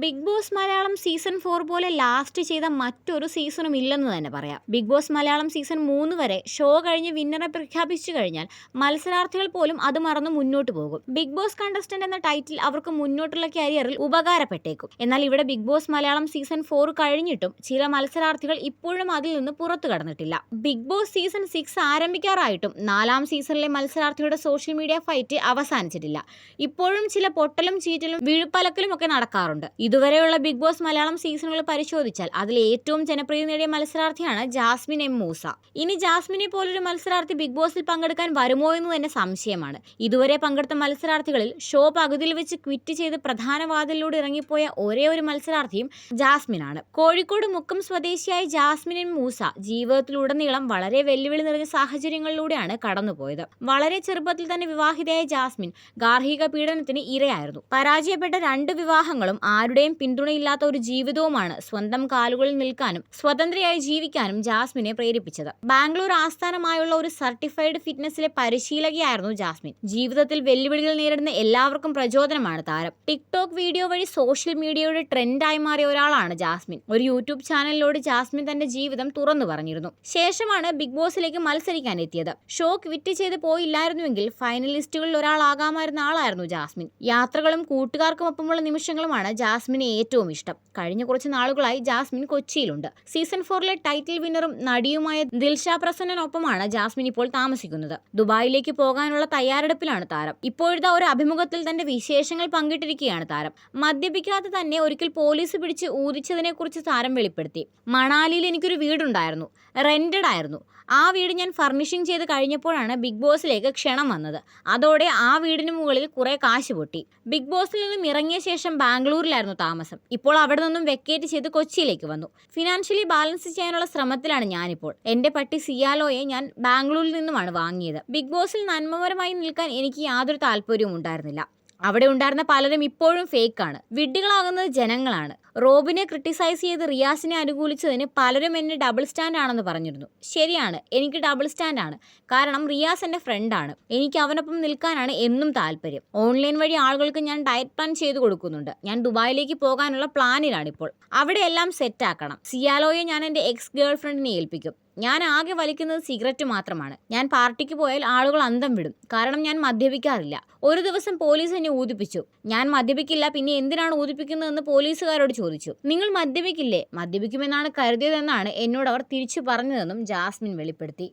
Big Boss Malayalam season four പോലെ last ചെയ്ത മറ്റൊരു സീസണും ഇല്ലെന്ന് തന്നെ പറയാം. ബിഗ് ബോസ് മലയാളം സീസൺ മൂന്ന് വരെ ഷോ കഴിഞ്ഞ് വിന്നറെ പ്രഖ്യാപിച്ചു കഴിഞ്ഞാൽ മത്സരാർത്ഥികൾ പോലും അത് മറന്ന് മുന്നോട്ട് പോകും. ബിഗ് ബോസ് കണ്ടസ്റ്റന്റ് എന്ന ടൈറ്റിൽ അവർക്ക് മുന്നോട്ടുള്ള കരിയറിൽ ഉപകാരപ്പെട്ടേക്കും. എന്നാൽ ഇവിടെ big boss Malayalam season four കഴിഞ്ഞിട്ടും ചില മത്സരാർത്ഥികൾ ഇപ്പോഴും അതിൽ നിന്ന് പുറത്തു കടന്നിട്ടില്ല. ബിഗ് ബോസ് സീസൺ സിക്സ് ആരംഭിക്കാറായിട്ടും നാലാം സീസണിലെ മത്സരാർത്ഥികളുടെ സോഷ്യൽ മീഡിയ ഫൈറ്റ് അവസാനിച്ചിട്ടില്ല. ഇപ്പോഴും ചില പൊട്ടലും ചീറ്റലും വീഴ്പ്പലക്കലും ഒക്കെ നടക്കാറുണ്ട്. ഇതുവരെയുള്ള ബിഗ് ബോസ് മലയാളം സീസണുകൾ പരിശോധിച്ചാൽ അതിൽ ഏറ്റവും ജനപ്രീതി നേടിയ മത്സരാർത്ഥിയാണ് ജാസ്മിൻ എം മൂസ. ഇനി ജാസ്മിനെ പോലൊരു മത്സരാർത്ഥി ബിഗ് ബോസിൽ പങ്കെടുക്കാൻ വരുമോ എന്ന് തന്നെ സംശയമാണ്. ഇതുവരെ പങ്കെടുത്ത മത്സരാർത്ഥികളിൽ ഷോ പകുതിയിൽ വെച്ച് ക്വിറ്റ് ചെയ്ത് പ്രധാന വാതിലിലൂടെ ഇറങ്ങിപ്പോയ ഒരേ ഒരു മത്സരാർത്ഥിയും ജാസ്മിനാണ്. കോഴിക്കോട് മുക്കം സ്വദേശിയായ ജാസ്മിൻ എം മൂസ ജീവിതത്തിലുടനീളം വളരെ വെല്ലുവിളി നിറഞ്ഞ സാഹചര്യങ്ങളിലൂടെയാണ് കടന്നുപോയത്. വളരെ ചെറുപ്പത്തിൽ തന്നെ വിവാഹിതയായ ജാസ്മിൻ ഗാർഹിക പീഡനത്തിന് ഇരയായിരുന്നു. പരാജയപ്പെട്ട രണ്ട് വിവാഹങ്ങളും ആരുടെയും പിന്തുണയില്ലാത്ത ഒരു ജീവിതവുമാണ് സ്വന്തം കാലുകളിൽ നിൽക്കാനും സ്വതന്ത്രയായി ജീവിക്കാനും ജാസ്മിനെ പ്രേരിപ്പിച്ചത്. ബാംഗ്ലൂർ ആസ്ഥാനമായുള്ള ഒരു സർട്ടിഫൈഡ് ഫിറ്റ്നസിലെ പരിശീലകയായിരുന്നു ജാസ്മിൻ. ജീവിതത്തിൽ വെല്ലുവിളികൾ നേരിടുന്ന എല്ലാവർക്കും പ്രചോദനമാണ് താരം. ടിക്ടോക്ക് വീഡിയോ വഴി സോഷ്യൽ മീഡിയയുടെ ട്രെൻഡായി മാറിയ ഒരാളാണ് ജാസ്മിൻ. ഒരു യൂട്യൂബ് ചാനലിലൂടെ ജാസ്മിൻ തന്റെ ജീവിതം തുറന്നു പറഞ്ഞിരുന്നു. ശേഷമാണ് ബിഗ് ബോസിലേക്ക് മത്സരിക്കാൻ എത്തിയത്. ഷോ ക്വിറ്റ് ചെയ്ത് പോയില്ലായിരുന്നുവെങ്കിൽ ഫൈനലിസ്റ്റുകളിൽ ഒരാളാകാമായിരുന്ന ആളായിരുന്നു ജാസ്മിൻ. യാത്രകളും കൂട്ടുകാർക്കുമൊപ്പമുള്ള നിമിഷങ്ങളുമാണ് ജാസ്മിന് ഏറ്റവും ഇഷ്ടം. കഴിഞ്ഞ കുറച്ച് നാളുകളായി ജാസ്മിൻ കൊച്ചിയിലുണ്ട്. സീസൺ ഫോറിലെ ടൈറ്റിൽ വിന്നറും നടിയുമായ ദിൽഷ പ്രസന്നനൊപ്പമാണ് ജാസ്മിൻ ഇപ്പോൾ താമസിക്കുന്നത്. ദുബായിലേക്ക് പോകാനുള്ള തയ്യാറെടുപ്പിലാണ് താരം. ഇപ്പോഴത്തെ ഒരു അഭിമുഖത്തിൽ തന്റെ വിശേഷങ്ങൾ പങ്കിട്ടിരിക്കുകയാണ് താരം. മദ്യപിക്കാതെ തന്നെ ഒരിക്കൽ പോലീസ് പിടിച്ച് ഊതിച്ചതിനെ കുറിച്ച് താരം വെളിപ്പെടുത്തി. മണാലിയിൽ എനിക്കൊരു വീടുണ്ടായിരുന്നു. റെന്റഡ് ആയിരുന്നു. ആ വീട് ഞാൻ ഫർണിഷിങ് ചെയ്ത് കഴിഞ്ഞപ്പോഴാണ് ബിഗ് ബോസിലേക്ക് ക്ഷണം വന്നത്. അതോടെ ആ വീടിന് മുകളിൽ കുറേ കാശ് പൊട്ടി. ബിഗ് ബോസിൽ നിന്നും ഇറങ്ങിയ ശേഷം ബാംഗ്ലൂരിലായിരുന്നു താമസം. ഇപ്പോൾ അവിടെ നിന്നും വെക്കേറ്റ് ചെയ്ത് കൊച്ചിയിലേക്ക് വന്നു. ഫിനാൻഷ്യലി ബാലൻസ് ചെയ്യാനുള്ള ശ്രമത്തിലാണ് ഞാനിപ്പോൾ. എന്റെ പട്ടി സിയാലോയെ ഞാൻ ബാംഗ്ലൂരിൽ നിന്നുമാണ് വാങ്ങിയത്. ബിഗ് ബോസിൽ നന്മപരമായി നിൽക്കാൻ എനിക്ക് യാതൊരു താല്പര്യവും ഉണ്ടായിരുന്നില്ല. അവിടെ ഉണ്ടായിരുന്ന പലരും ഇപ്പോഴും ഫേക്കാണ് വിഡ്ഢികളാകുന്നത് ജനങ്ങളാണ്. റോബിനെ ക്രിട്ടിസൈസ് ചെയ്ത് റിയാസിനെ അനുകൂലിച്ചതിന് പലരും എന്നെ ഡബിൾ സ്റ്റാൻഡ് ആണെന്ന് പറഞ്ഞിരുന്നു. ശരിയാണ് എനിക്ക് ഡബിൾ സ്റ്റാൻഡ് ആണ്. കാരണം റിയാസ് എന്റെ ഫ്രണ്ടാണ് എനിക്ക് അവനൊപ്പം നിൽക്കാനാണ് എന്നും താല്പര്യം. ഓൺലൈൻ വഴി ആളുകൾക്ക് ഞാൻ ഡയറ്റ് പ്ലാൻ ചെയ്തു കൊടുക്കുന്നുണ്ട്. ഞാൻ ദുബായിലേക്ക് പോകാനുള്ള പ്ലാനിലാണ് ഇപ്പോൾ. അവിടെ എല്ലാം സെറ്റ് ആക്കണം. സിയാലോയെ ഞാൻ എന്റെ എക്സ് ഗേൾ ഫ്രണ്ടിനെ ഏൽപ്പിക്കും. ഞാൻ ആകെ വലിക്കുന്നത് സിഗരറ്റ് മാത്രമാണ്. ഞാൻ പാർട്ടിക്ക് പോയാൽ ആളുകൾ അന്തം വിടും. കാരണം ഞാൻ മദ്യപിക്കാറില്ല. ഒരു ദിവസം പോലീസ് എന്നെ ഊതിപ്പിച്ചു. ഞാൻ മദ്യപിക്കില്ല പിന്നെ എന്തിനാണ് ഊതിപ്പിക്കുന്നതെന്ന് പോലീസുകാരോട് ചോദിച്ചു. നിങ്ങൾ മദ്യപിക്കില്ലേ? മദ്യപിക്കുമെന്നാണ് കരുതിയതെന്നാണ് എന്നോട് അവർ തിരിച്ചു പറഞ്ഞതെന്നും ജാസ്മിൻ വെളിപ്പെടുത്തി.